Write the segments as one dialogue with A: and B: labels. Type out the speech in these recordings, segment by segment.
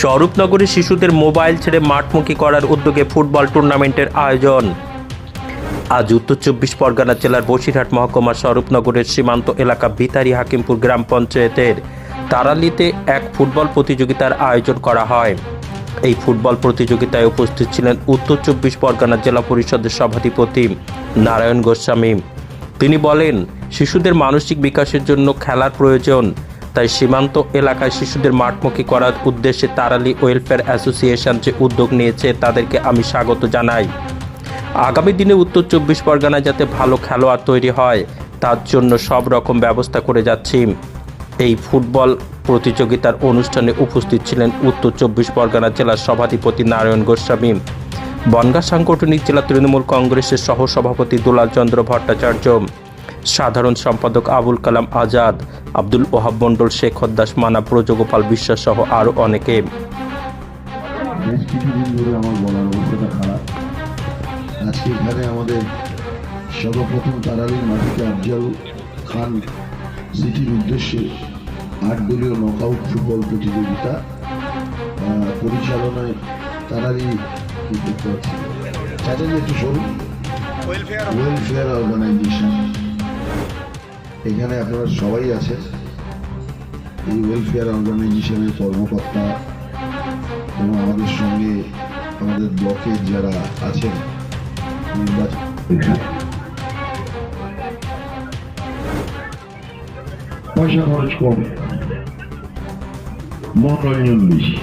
A: স্বরূপনগরে শিশুদের মোবাইল ছেড়ে মাঠমুখী করার উদ্যোগে ফুটবল টুর্নামেন্টের আয়োজন। আজ উত্তর চব্বিশ পরগনা জেলার বসিরহাট মহকুমার স্বরূপনগরের সীমান্ত এলাকা ভিতারি হাকিমপুর গ্রাম পঞ্চায়েতের তারালিতে এক ফুটবল প্রতিযোগিতার আয়োজন করা হয়। এই ফুটবল প্রতিযোগিতায় উপস্থিত ছিলেন উত্তর চব্বিশ পরগনা জেলা পরিষদের সভাধিপতি নারায়ণ গোস্বামী। তিনি বলেন, শিশুদের মানসিক বিকাশের জন্য খেলার প্রয়োজন তাই সীমান্ত এলাকায় শিশুদের মাঠমুখী করার উদ্দেশ্যে তারালি ওয়েলফেয়ার অ্যাসোসিয়েশন যে উদ্যোগ নিয়েছে, তাদেরকে আমি স্বাগত জানাই। আগামী দিনে উত্তর চব্বিশ পরগনায় যাতে ভালো খেলোয়াড় তৈরি হয়, তার জন্য সব রকম ব্যবস্থা করে যাচ্ছি। এই ফুটবল প্রতিযোগিতার অনুষ্ঠানে উপস্থিত ছিলেন উত্তর চব্বিশ পরগনা জেলার সভাধিপতি নারায়ণ গোস্বামী। বনগাঁ সাংগঠনিক জেলা তৃণমূল কংগ্রেসের সহসভাপতি দুলাল চন্দ্র ভট্টাচার্য। সাধারণ সম্পাদক আবুল কালাম আজাদ আব্দুল ওহাব মণ্ডল শেখ হদ্দাস মানা ব্রজগোপাল বিশ্বাস সহ আরও অনেকে।
B: বেশ কিছুদিন ধরে আমার বলার অবস্থাটা খারাপ। আজকে এখানে আমাদের সর্বপ্রথম তারালির মাটিতে আফজাল খান সিটির উদ্দেশ্যে আট দলীয় নকআউট ফুটবল প্রতিযোগিতা পরিচালনায় তারালি চ্যানেল একটু সরু ওয়েলফেয়ার অর্গানাইজেশন এখানে আপনারা সবাই আছেন এই ওয়েলফেয়ার অর্গানাইজেশনের কর্মকর্তা এবং আমাদের সঙ্গে আমাদের ব্লকের যারা আছেন
C: পয়সা খরচ কম। মনোরঞ্জন বেশি।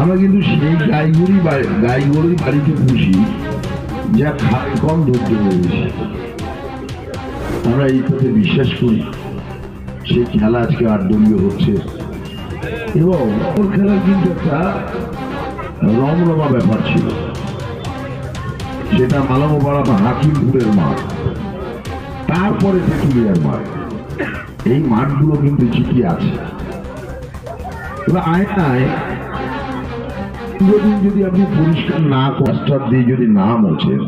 C: আমরা কিন্তু সেই গাইগুলি গাইগুলোই বাড়িতে পুষি যা খায় কম ধরতে বেশি আমরা এই পথে বিশ্বাস করি সেই খেলা আজকে আট দলীয় হচ্ছে। এবং ওর খেলার কিন্তু একটা রমরমা ব্যাপার ছিল। সেটা মালামোপাড়া বা হাকিমপুরের মাঠ, তারপরে তেঁতুলিয়ার মাঠ। এই মাঠগুলো কিন্তু ঠিকই আছে। এবার আয়নায় দীর্ঘদিন যদি আপনি পরিষ্কার না কষ্টার দিয়ে যদি না মোছেন,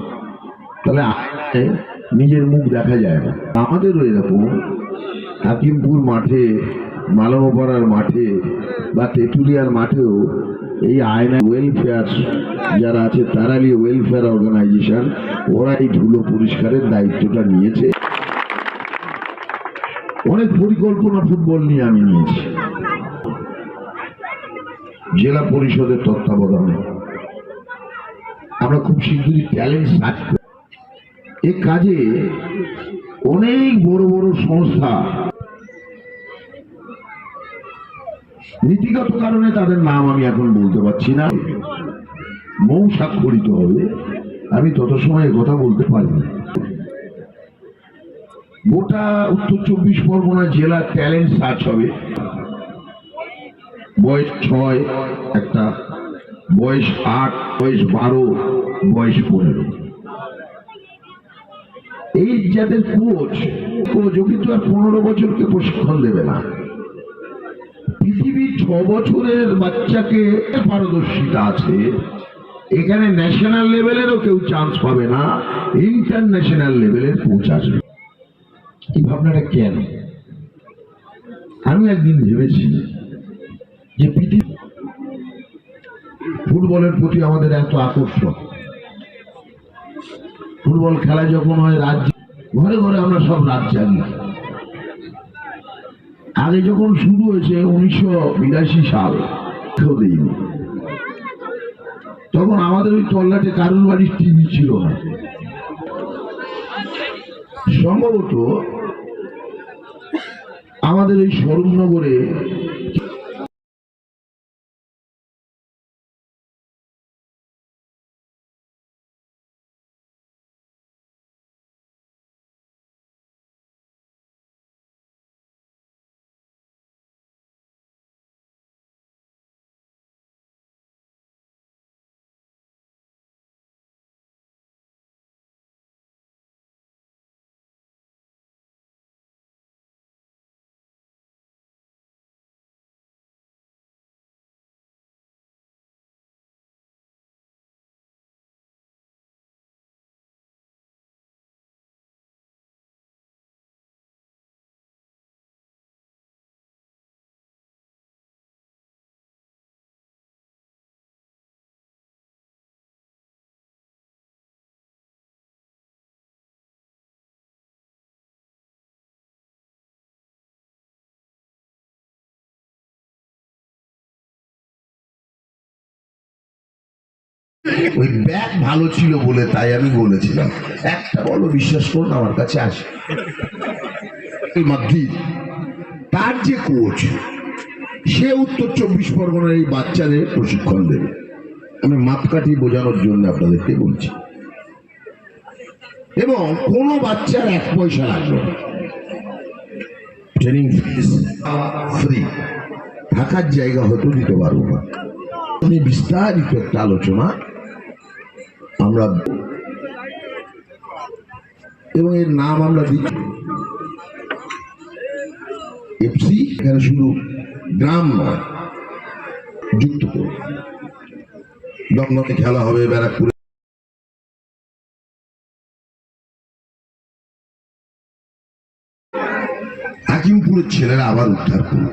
C: তাহলে আয়নায় নিজের মুখ দেখা যায় না। আমাদেরও এরকম হাকিমপুর মাঠে মালমপাড়ার মাঠে বা তেঁতুলিয়ার মাঠেও এই আয়না ওয়েলফেয়ার যারা আছে তারালি ওয়েলফেয়ার অর্গানাইজেশন ওরা এই ধুলো পরিষ্কারের দায়িত্বটা নিয়েছে। অনেক পরিকল্পনা ফুটবল নিয়ে আমি নিয়েছি। জেলা পরিষদের তত্ত্বাবধানে। আমরা খুব শীঘ্রই ট্যালেন্ট সার্চ এ কাজে অনেক বড় বড় সংস্থা নীতিগত কারণে তাদের নাম আমি এখন বলতে পারছি না। মৌ স্বাক্ষরিত হবে। আমি তত সময় কথা বলতে পারি না গোটা উত্তর চব্বিশ পরগনা জেলা ট্যালেন্ট সার্চ হবে। বয়স ছয়, একটা বয়স আট, বয়স বারো, বয়স পনেরো। এই যাদের কোচ কোচ কিন্তু আর পনেরো বছরকে প্রশিক্ষণ দেবে না। পৃথিবীর ছ বছরের বাচ্চাকে পারদর্শিতা আছে। এখানে ন্যাশনাল লেভেলেরও কেউ চান্স পাবে না ইন্টারন্যাশনাল লেভেলের কোচ আসবে। এই ভাবনাটা কেন? আমি একদিন ভেবেছি যে পৃথিবী ফুটবলের প্রতি আমাদের এত আকর্ষণ। ফুটবল খেলা যখন হয়, রাজ্য ঘরে ঘরে আমরা সব রাত জানি আগে যখন শুরু হয়েছে, উনিশশো বিরাশি সাল, কেউ তখন আমাদের ওই তল্লাটে কারুর বাড়ির টিভি ছিল না। সম্ভবত আমাদের এই স্বরূপনগরে ওই ভালো ছিল বলে তাই আমি বলেছিলাম। একটা বলো, বিশ্বাস করুন, আমার কাছে আসে। তার যে কোচ, সে উত্তর চব্বিশ পরগনার এই বাচ্চাদের প্রশিক্ষণ দেবে। আমি মাপকাঠি বোঝানোর জন্য আপনাদেরকে বলছি। এবং কোনো বাচ্চার এক পয়সা লাগবে ট্রেনিং ফিস ফ্রি থাকার জায়গা হয়তো দিতে পারব না। বিস্তারিত একটা আলোচনা আমরা এবং এর নাম আমরা দিচ্ছি এফসি এখানে শুধু গ্রাম যুক্ত করব খেলা হবে ব্যারাকপুরে। হাকিমপুরের ছেলেরা আবার উদ্ধার করবে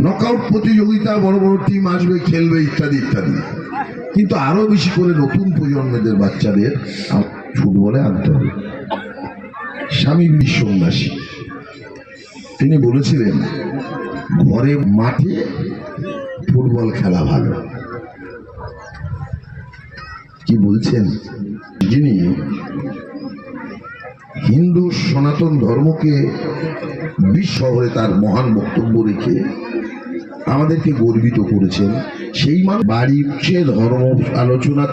C: নকআউট প্রতিযোগিতা, বড় বড় টিম আসবে, খেলবে, ইত্যাদি ইত্যাদি। কিন্তু আরও বেশি করে নতুন প্রজন্মেদের বাচ্চাদের ফুটবলে আনতে হবে। স্বামী বিশ্বন্যাসী। তিনি বলেছিলেন, ঘরে মাঠে ফুটবল খেলা ভালো। কি বলছেন? যিনি হিন্দু সনাতন ধর্মকে বিশ্ব শহরে তার মহান বক্তব্য রেখে আমাদেরকে গর্বিত করেছেন। সেই মানুষ বাড়ি ধর্ম আলোচনার